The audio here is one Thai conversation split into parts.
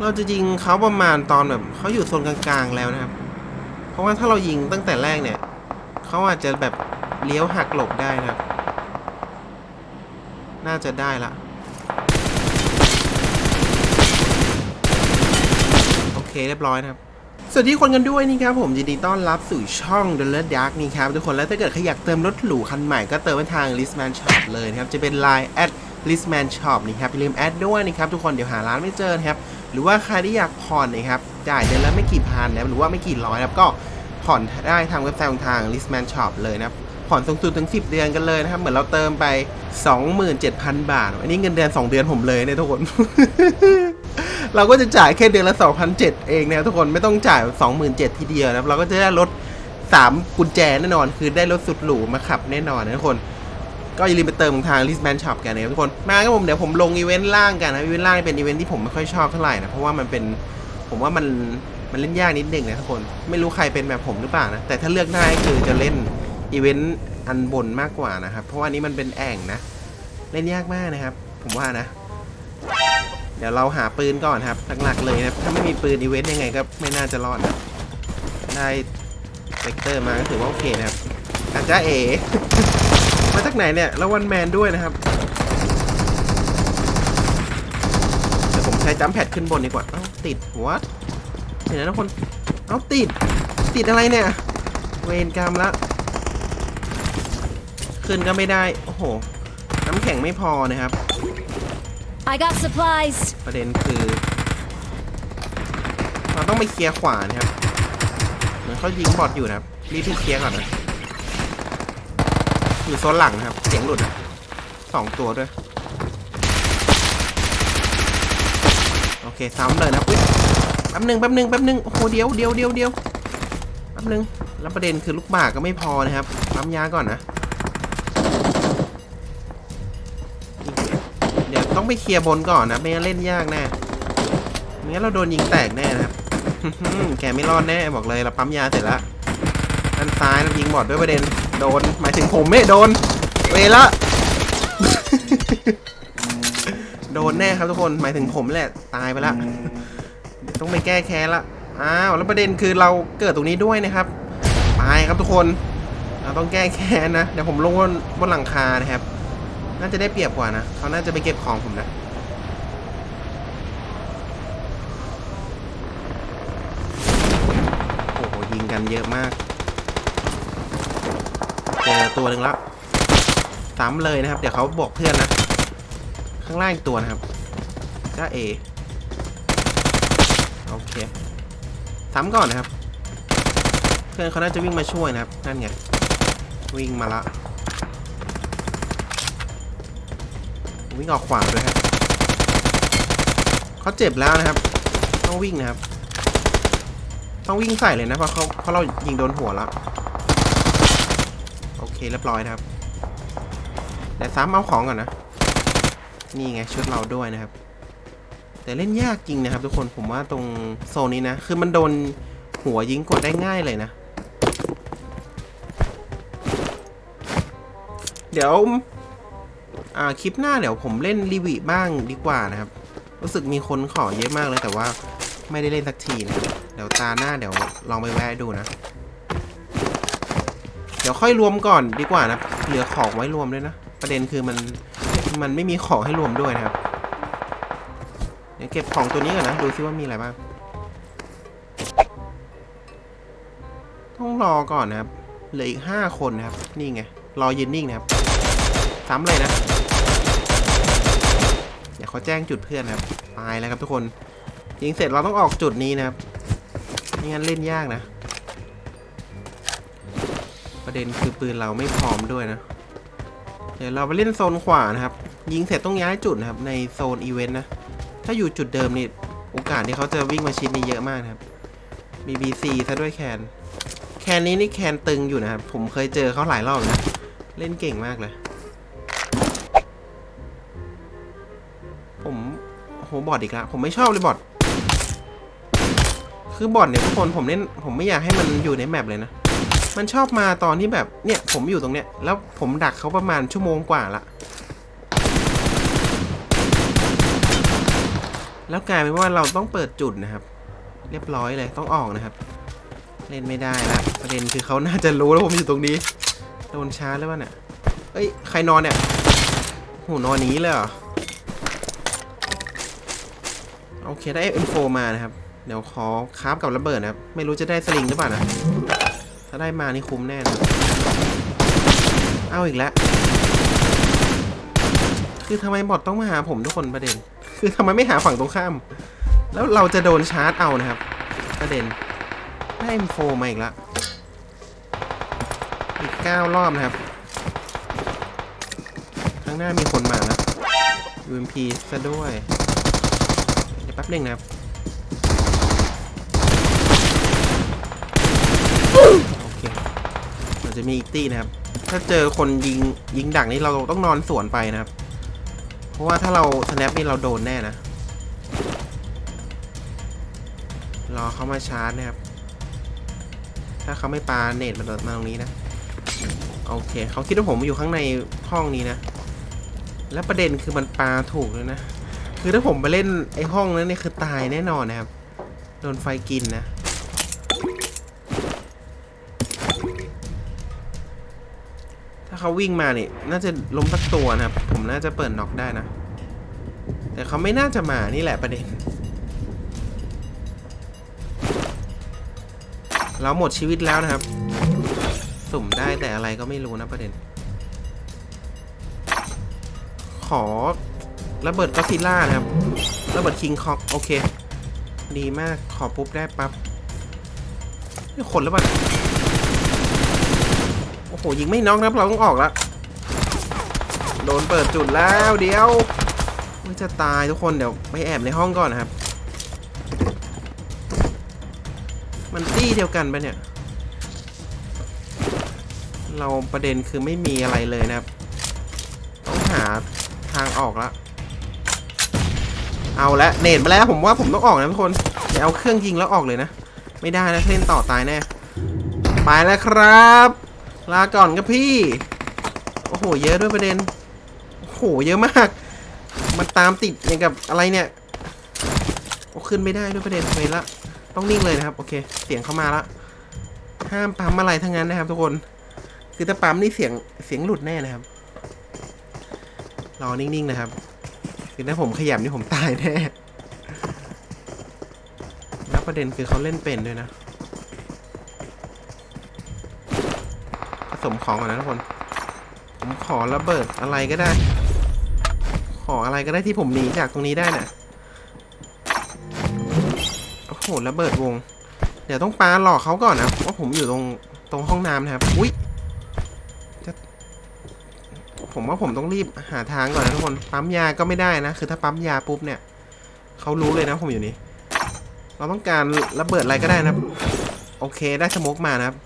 เราจะยิงเขาประมาณตอนแบบเขาอยู่โซนกลางๆแล้วนะครับ เพราะว่าถ้าเรายิงตั้งแต่แรกเนี่ยเขาอาจจะแบบเลี้ยวหักหลบได้นะครับ น่าจะได้ละโอเคเรียบร้อยนะครับสวัสดีคนกันด้วยนี่ครับผมยินดีต้อนรับสู่ช่อง The Red Dark นี่ครับทุกคนแล้วถ้าเกิดใครอยากเติมรถหรูคันใหม่ก็เติมไปทาง Listman Shop เลยนะครับ จะเป็น Line at Listman Shop นี่ครับอย่าลืมแอดด้วยนะครับทุกคนเดี๋ยวหาร้านไม่เจอนะครับ รือว่าใครที่อยากผ่อนนะครับจ่ายเดือนละไม่กี่พันนะหรือว่าไม่กี่ร้อยนะครับก็ผ่อนได้ทางเว็บไซต์ของทาง Listman Shop เลยนะครับผ่อนสูงสุดถึง 10 เดือนกันเลยนะครับ เหมือนเราเติมไป 27,000 บาท อันนี้เงินเดือน 2 เดือนผมเลยเนี่ยทุกคน เราก็จะจ่ายแค่เดือนละ2,700เองนะทุกคนไม่ต้องจ่าย 27,000 ทีเดียวนะเราก็จะได้รถ 3 กุญแจแน่นอน คือได้รถสุดหรูมาขับแน่นอนนะทุกคน ก็อย่าลืมไปเติมทาง Listman Shop กันนะครับทุกคนมาครับผมเดี๋ยวผมลงอีเวนต์ล่างกันนะอีเวนต์ล่างเป็นอีเวนต์ที่ผมไม่ค่อยชอบเท่าไหร่นะเพราะว่ามันเป็นผมว่ามันมันเล่นยากนิดนึงนะทุกคนไม่รู้ใครเป็นแบบผมหรือเปล่านะแต่ถ้าเลือกได้คือจะเล่นอีเวนต์อันบนมากกว่านะครับเพราะว่านี้มันเป็นแอ่งนะ เล่นยากมากนะครับ ผมว่านะ เดี๋ยวเราหาปืนก่อนครับหลักๆเลยนะถ้าไม่มีปืนอีเวนต์ยังไงก็ไม่น่าจะรอดนะได้เวกเตอร์มาก็ถือว่าโอเคนะครับอาจจะเอมา จากไหนเนี่ยแล้ววันแมนด้วยนะครับเดี๋ยวผมใช้จัมป์แพดขึ้นบนดีกว่าเอ้าติดหัวเดี๋ยวนะทุกคนเอ้าติด ติดอะไรเนี่ย เวรกรรมละขึ้นก็ไม่ได้ โอ้โห น้ำแข็งไม่พอนะครับ I got supplies. ประเด็นคือ เราต้องไปเคลียร์ขวานะครับเหมือนเขายิงบอทอยู่นะครับ รีบไปเคลียร์ก่อนนะ อยู่โซนหลังนะครับ เสียงหลุดอะสองตัวด้วย โอเคซ้ำเลยนะอุ๊ยแป๊บหนึ่งแป๊บหนึ่งแป๊บหนึ่งโอ้โหเดียวเดียวเดียวเดียวแป๊บหนึ่งแล้วประเด็นคือลูกบากก็ไม่พอนะครับปั๊มยาก่อนนะเดี๋ยวต้องไปเคลียร์บนก่อนนะไม่งั้นเล่นยากแน่ไม่งั้นเราโดนยิงแตกแน่นะครับแกไม่รอดแน่บอกเลยเราปั๊มยาเสร็จแล้วด้านซ้ายเรายิงบอดด้วยประเด็น โดน หมายถึงผมไม่โดน เวละ โดนแน่ครับทุกคน หมายถึงผมแหละ ตายไปละ ต้องไปแก้แค้นละ อ้าว แล้วประเด็นคือเราเกิดตรงนี้ด้วยนะครับ ตายครับทุกคน เราต้องแก้แค้นนะ เดี๋ยวผมลงบนบนหลังคานะครับ น่าจะได้เปรียบกว่านะ เขาน่าจะไปเก็บของผมนะโอ้โหยิงกันเยอะมาก เจอตัวหนึ่งแล้วซ้ำเลยนะครับ เดี๋ยวเขาบอกเพื่อนนะ ข้างล่างอีกตัวนะครับจ้าเอโอเคซ้ำก่อนนะครับ เพื่อนเขาน่าจะวิ่งมาช่วยนะครับ นั่นไง วิ่งมาละ วิ่งออกขวาด้วยครับเขาเจ็บแล้วนะครับ ต้องวิ่งนะครับ ต้องวิ่งใส่เลยนะเพราะเขาเพราะเรายิงโดนหัวแล้ว เคเรียบร้อยนะครับแต่ซ้ำเอาของก่อนนะ นี่ไงชุดเราด้วยนะครับ แต่เล่นยากจริงนะครับ ทุกคนผมว่าตรงโซนนี้นะ คือมันโดนหัวยิงกดได้ง่ายเลยนะ เดี๋ยวอ่าคลิปหน้าเดี๋ยวผมเล่นรีวิวบ้างดีกว่านะครับ รู้สึกมีคนขอเยอะมากเลยแต่ว่าไม่ได้เล่นสักทีนะเดี๋ยวตาหน้าเดี๋ยวลองไปแวะดูนะ ดี๋ยวค่อยรวมก่อนดีกว่านะเหลือของไว้รวมด้วยนะ ประเด็นคือมันมันไม่มีของให้รวมด้วยนะครับเดี๋ยวเก็บของตัวนี้ก่อนนะดูซิว่ามีอะไรบ้างต้องรอก่อนนะครับเหลืออีกห้าคนนะครับ นี่ไงรอยืนนิ่งนะครับซ้ำเลยนะเดี๋ยวเขาแจ้งจุดเพื่อนนะครับตายแล้วครับทุกคนยิงเสร็จเราต้องออกจุดนี้นะครับไม่งั้นเล่นยากนะประ เด็นคือปืนเราไม่พร้อมด้วยนะ เดี๋ยวเราไปเล่นโซนขวานะครับ ยิงเสร็จต้องย้ายจุดนะครับ ในโซนอีเวนต์นะ ถ้าอยู่จุดเดิมนี่โอกาสที่เขาจะวิ่งมาชิดนี่เยอะมากนะครับมี BC ซะด้วยแคนแคนนี้นี่แคนตึงอยู่นะครับ ผมเคยเจอเขาหลายรอบนะ เล่นเก่งมากเลย ผมโหบอทอีกแล้วผมไม่ชอบเลยบอทคือบอทเนี่ยทุกคนผมเล่นผมไม่อยากให้มันอยู่ในแมปเลยนะ มันชอบมาตอนที่แบบเนี่ยผมอยู่ตรงเนี้ยแล้วผมดักเขาประมาณชั่วโมงกว่าละแล้วกลายเป็นว่าเราต้องเปิดจุดนะครับ เรียบร้อยเลยต้องออกนะครับ เล่นไม่ได้ละประเด็นคือเขาน่าจะรู้แล้วผมอยู่ตรงนี้โดนชาร์จแล้ววะเนี่ยเอ้ยใครนอนเนี่ยโหนอนหนี้เลยเหรอโอเคได้ M4 มานะครับ เดี๋ยวขอคราฟกับระเบิดนะครับ ไม่รู้จะได้สลิงหรือเปล่านะ ถ้าได้มานี่คุ้มแน่นะเอาอีกแล้ว คือทำไมบอทต้องมาหาผมทุกคนประเด็น คือทำไมไม่หาฝั่งตรงข้าม แล้วเราจะโดนชาร์จเอานะครับ ประเด็น ได้ M4 มาอีกแล้วอีก9รอบนะครับ ข้างหน้ามีคนมาแล้ว UMP ซะด้วย เดี๋ยวแป๊บนึงนะครับ โอเคมัน จะมีอีกตี้นะครับ ถ้าเจอคนยิงยิงดักนี่เราต้องนอนสวนไปนะครับ เพราะว่าถ้าเราสแนปนี่เราโดนแน่นะ รอเขามาชาร์จนะครับ ถ้าเขาไม่ปาเนตมามาตรงนี้นะ โอเคเขาคิดว่าผมอยู่ข้างในห้องนี้นะ แล้วประเด็นคือมันปาถูกเลยนะ คือถ้าผมไปเล่นไอ้ห้องนั้นเนี่ยคือตายแน่นอนนะครับ โดนไฟกินนะ เขาวิ่งมาเนี่ยน่าจะล้มสักตัวนะครับ ผมน่าจะเปิดน็อกได้นะ แต่เขาไม่น่าจะมานี่แหละประเด็น เราหมดชีวิตแล้วนะครับ สุ่มได้แต่อะไรก็ไม่รู้นะประเด็น ขอระเบิดก็ซิล่านะครับ ระเบิดคิงคอกโอเค ดีมากขอปุ๊บได้ปั๊บนี่คนแล้วปะโอ้โหยิงไม่น็อกนะครับเราต้องออกล้วโดนเปิดจุดแล้วเดี๋ยวจะตายทุกคนเดี๋ยวไปแอบในห้องก่อนนะครับ มันตี้เดียวกันปะเนี่ย เราประเด็นคือไม่มีอะไรเลยนะครับ ต้องหาทางออกละเอาละเนตมาแล้วผมว่าผมต้องออกนะทุกคนอย่าเอาเครื่องยิงแล้วออกเลยนะ ไม่ได้นะเล่นต่อตายแน่ไปแล้วครับ ลาก่อนครับพี่ โอ้โห เยอะด้วยประเด็น โอ้โห เยอะมาก มันตามติดอย่างกับอะไรเนี่ยโอ้ขึ้นไม่ได้ด้วยประเด็นเลยละ ต้องนิ่งเลยนะครับ โอเค เสียงเข้ามาละ ห้ามปั๊มอะไรทั้งนั้นนะครับทุกคน คือถ้าปั๊มนี่เสียงเสียงหลุดแน่นะครับ รอนิ่งๆนะครับ คือถ้าผมขยับนี่ผมตายแน่ แล้วประเด็นคือเขาเล่นเป็นด้วยนะ สมของก่อนนะทุกคน ผมขอระเบิดอะไรก็ได้ ขออะไรก็ได้ที่ผมหนีจากตรงนี้ได้น่ะโอ้โหระเบิดวง เดี๋ยวต้องปาหลอกเขาก่อนนะว่าผมอยู่ตรงตรงห้องน้ำนะครับ อุ้ยจะผมว่าผมต้องรีบหาทางก่อนนะทุกคน ปั๊มยาก็ไม่ได้นะ คือถ้าปั๊มยาปุ๊บเนี่ยเขารู้เลยนะผมอยู่นี่ เราต้องการระเบิดอะไรก็ได้นะครับ โอเคได้สโมกมานะครับ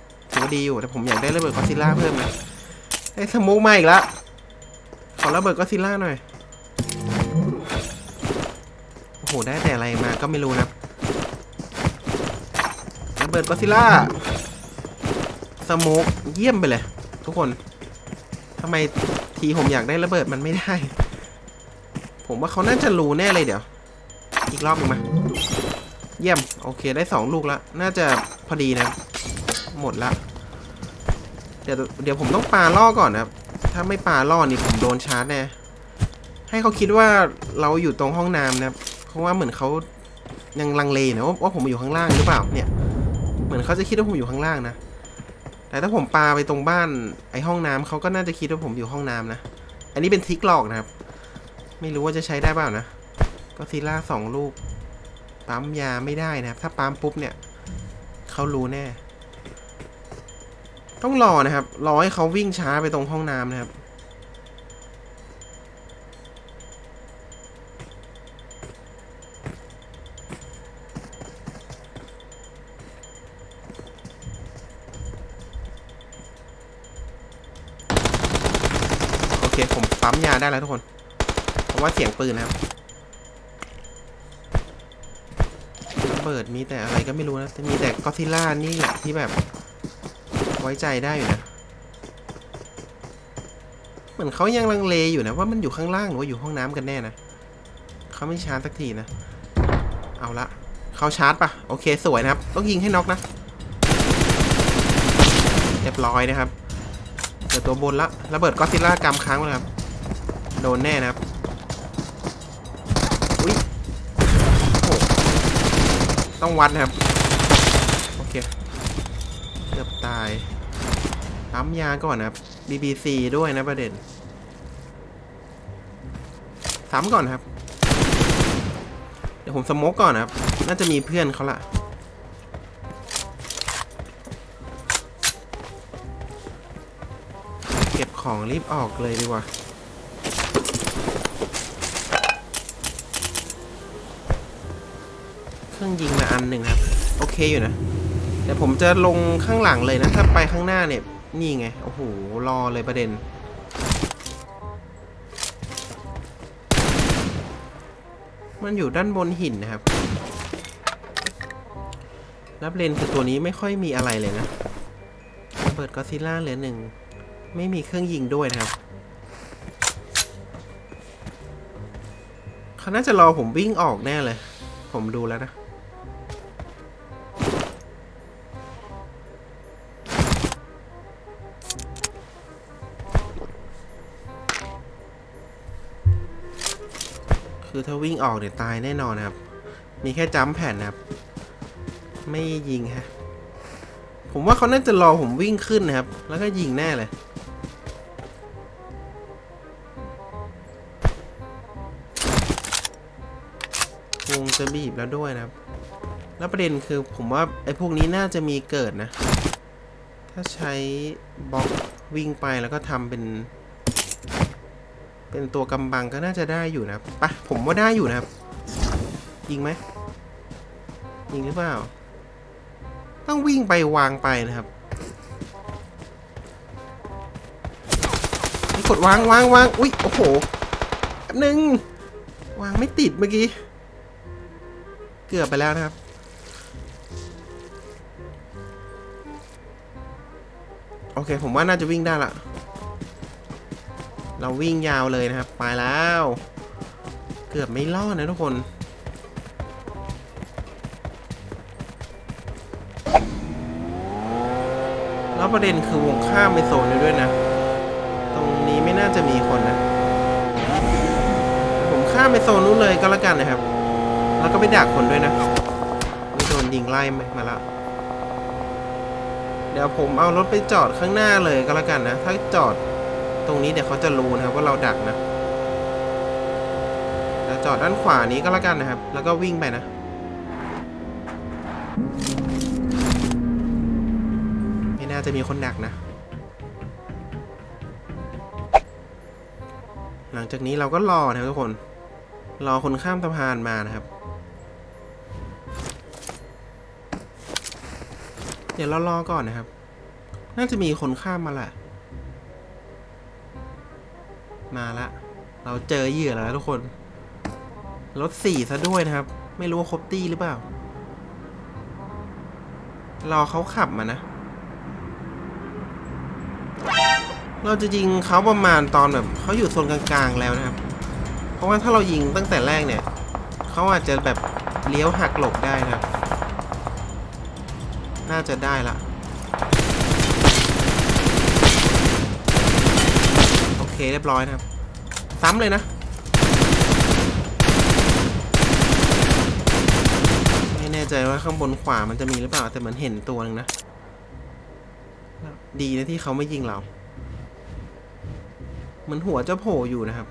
ดีอยู่แต่ผมอยากได้ระเบิดกอซิลล่าเพิ่มนะได้สโมกมาอีกแล้วขอระเบิดกอซิลล่าหน่อยโอ้โหได้แต่อะไรมาก็ไม่รู้นะระเบิดก็อดซิลล่าสโมกเยี่ยมไปเลย ทุกคนทำไมทีผมอยากได้ระเบิดมันไม่ได้ ผมว่าเขาน่าจะรู้แน่เลยเดี๋ยว อีกรอบหนึ่งมาเยี่ยม โอเคได้สองลูกแล้ว น่าจะพอดีนะ หมดละ เดี๋ยวเดี๋ยวผมต้องปาล่อก่อนนะครับ ถ้าไม่ปาล่อนี่ผมโดนชาร์จแน่ให้เขาคิดว่าเราอยู่ตรงห้องน้ำนะครับ เพราะว่าเหมือนเขายังลังเลนะว่าว่าผมอยู่ข้างล่างหรือเปล่าเนี่ย เหมือนเขาจะคิดว่าผมอยู่ข้างล่างนะ แต่ถ้าผมปาไปตรงบ้านไอห้องน้ำเขาก็น่าจะคิดว่าผมอยู่ห้องน้ำนะ อันนี้เป็นทิกหลอกนะครับ ไม่รู้ว่าจะใช้ได้เปล่านะ ก็ซีล่าสองลูก ปั๊มยาไม่ได้นะครับ ถ้าปั๊มปุ๊บเนี่ยเขารู้แน่ ต้องรอนะครับ รอให้เขาวิ่งช้าไปตรงห้องน้ำนะครับ โอเค ผมปั๊มยาได้แล้วทุกคนเพราะว่าเสียงปืนนะครับระเบิดมีแต่อะไรก็ไม่รู้นะ มีแต่ก็อซิล่านี่แหละที่แบบ ไว้ใจได้อยู่นะเหมือนเขายังลังเลอยู่นะว่ามันอยู่ข้างล่างหรือว่าอยู่ห้องน้ำกันแน่นะเขาไม่ชาร์จสักทีนะ เอาละเขาชาร์จปะโอเคสวยนะครับ ต้องยิงให้น็อกนะเรียบร้อยนะครับเดี๋ยวตัวบนละระเบิดก็อดซิลล่ากำค้างเลยครับ โดนแน่นะครับอุ้ยโอ้ต้องวัดนะครับายปั๊มยาก่อนนะครับ BBC ด้วยนะประเด็นซ้ำก่อนครับ เดี๋ยวผมสมกก่อนนะครับ น่าจะมีเพื่อนเขาละเก็บของรีบออกเลยดีกว่าเครื่องยิงมาอันหนึ่งครับ โอเคอยู่นะ แต่ผมจะลงข้างหลังเลยนะ ถ้าไปข้างหน้าเนี่ย นี่ไง โอ้โห รอเลยประเด็น มันอยู่ด้านบนหินนะครับรับเลนคือตัวนี้ไม่ค่อยมีอะไรเลยนะระเบิดก็อซิลล่าเหลือหนึ่ง ไม่มีเครื่องยิงด้วยนะครับเขาน่าจะรอผมวิ่งออกแน่เลย ผมดูแล้วนะ คือถ้าวิ่งออกเนี่ยตายแน่นอนนะครับ มีแค่จัมป์แผ่นนะครับ ไม่ยิงฮะ ผมว่าเขาน่าจะรอผมวิ่งขึ้นนะครับ แล้วก็ยิงแน่เลย วงจะบีบแล้วด้วยนะครับ แล้วประเด็นคือผมว่าไอ้พวกนี้น่าจะมีเกิดนะ ถ้าใช้บล็อกวิ่งไปแล้วก็ทำเป็น เป็นตัวกำบังก็น่าจะได้อยู่นะปะผมว่าได้อยู่นะครับ ยิงไหมยิงหรือเปล่า ต้องวิ่งไปวางไปนะครับกดวางวางวางอุ้ยโอ้โหหนึ่งวางไม่ติดเมื่อกี้ เกือบไปแล้วนะครับ โอเค ผมว่าน่าจะวิ่งได้ละ เราวิ่งยาวเลยนะครับ ไปแล้ว เกือบไม่รอดนะทุกคน แล้วประเด็นคือวงข้ามไปโซนนี้ด้วยนะ ตรงนี้ไม่น่าจะมีคนนะ ผมข้ามไปโซนนู้นเลยก็แล้วกันนะครับ แล้วก็ไปดักคนด้วยนะไม่โดนยิงไล่มาละเดี๋ยวผมเอารถไปจอดข้างหน้าเลยก็แล้วกันนะ ถ้าจอด ตรงนี้เดี๋ยวเขาจะรู้นะครับว่าเราดักนะเดี๋ยวจอดด้านขวานี้ก็แล้วกันนะครับ แล้วก็วิ่งไปนะ ไม่น่าจะมีคนดักนะ หลังจากนี้เราก็รอนะครับทุกคน รอคนข้ามสะพานมานะครับ เดี๋ยวเรารอก่อนนะครับ น่าจะมีคนข้ามมาแหละ มาละ เราเจอเหยื่อแล้วทุกคนรถสี่ซะด้วยนะครับ ไม่รู้ว่าครบตี้หรือเปล่า รอเขาขับมานะ เราจะยิงเขาประมาณตอนแบบเขาอยู่โซนกลางๆแล้วนะครับ เพราะว่าถ้าเรายิงตั้งแต่แรกเนี่ยเขาอาจจะแบบเลี้ยวหักหลบได้นะครับ น่าจะได้ละ โอ เคเรียบร้อยนะครับ ซ้ำเลยนะไม่แน่ใจว่าข้างบนขวามันจะมีหรือเปล่า แต่เหมือนเห็นตัวหนึ่งนะ ดีนะที่เขาไม่ยิงเรา เหมือนหัวจะโผล่อยู่นะครับ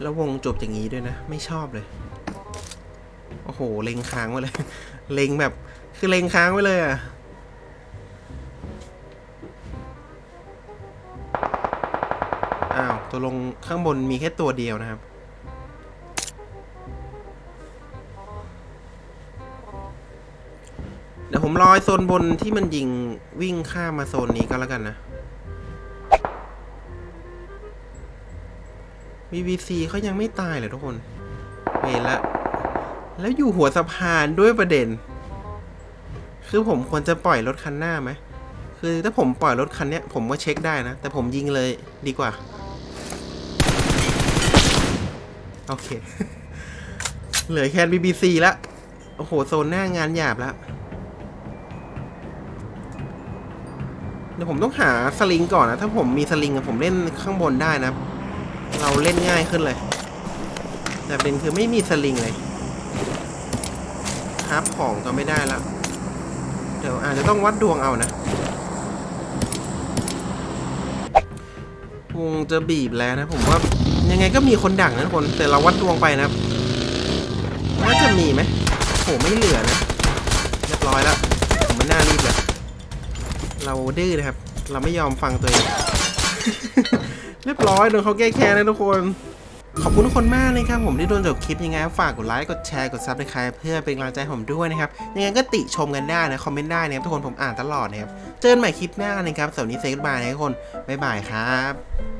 แล้ววงจบอย่างนี้ด้วยนะ ไม่ชอบเลย โอ้โห เล็งค้างไว้เลย เล็งแบบ คือเล็งค้างไว้เลยอะ ตัวลงข้างบนมีแค่ตัวเดียวนะครับ เดี๋ยวผมรอไอโซนบนที่มันยิงวิ่งข้ามมาโซนนี้ก็แล้วกันนะ BBC เขายังไม่ตายเลยทุกคนเห็นละ แล้วอยู่หัวสะพานด้วยประเด็น คือผมควรจะปล่อยรถคันหน้าไหมคือถ้าผมปล่อยรถคันเนี้ยผมก็เช็คได้นะ แต่ผมยิงเลยดีกว่า โอเค เหลือแค่ BBC แล้วโอ้โห โซนหน้างานหยาบแล้วเดี๋ยวผมต้องหาสลิงก่อนนะ ถ้าผมมีสลิงอะผมเล่นข้างบนได้นะ เราเล่นง่ายขึ้นเลย แต่เด็นคือไม่มีสลิงเลยครับของก็ไม่ได้แล้ว เดี๋ยวอาจจะต้องวัดดวงเอานะ วงจะบีบแล้วนะผมว่ายังไงก็มีคนดักนะทุกคนแต่เราวัดดวงไปนะครับน่าจะมีไหมโหไม่เหลือนะเรียบร้อยแล้วผมไม่น่ารีบเลยเราดื้อนะครับ เราไม่ยอมฟังตัวเอง เรียบร้อยโดนเขาแก้แค้นนะทุกคน ขอบคุณทุกคนมากนะครับผมที่โดนจบคลิปยังไงฝากกดไลค์กดแชร์กดซับสไครป์เพื่อเป็นกำลังใจผมด้วยนะครับยังไงก็ติชมกันได้นะคอมเมนต์ได้นะครับทุกคนผมอ่านตลอดนะครับเจอกันใหม่คลิปหน้านะครับสวัสดีเซ็กบายนะทุกคนบ๊ายบายครับ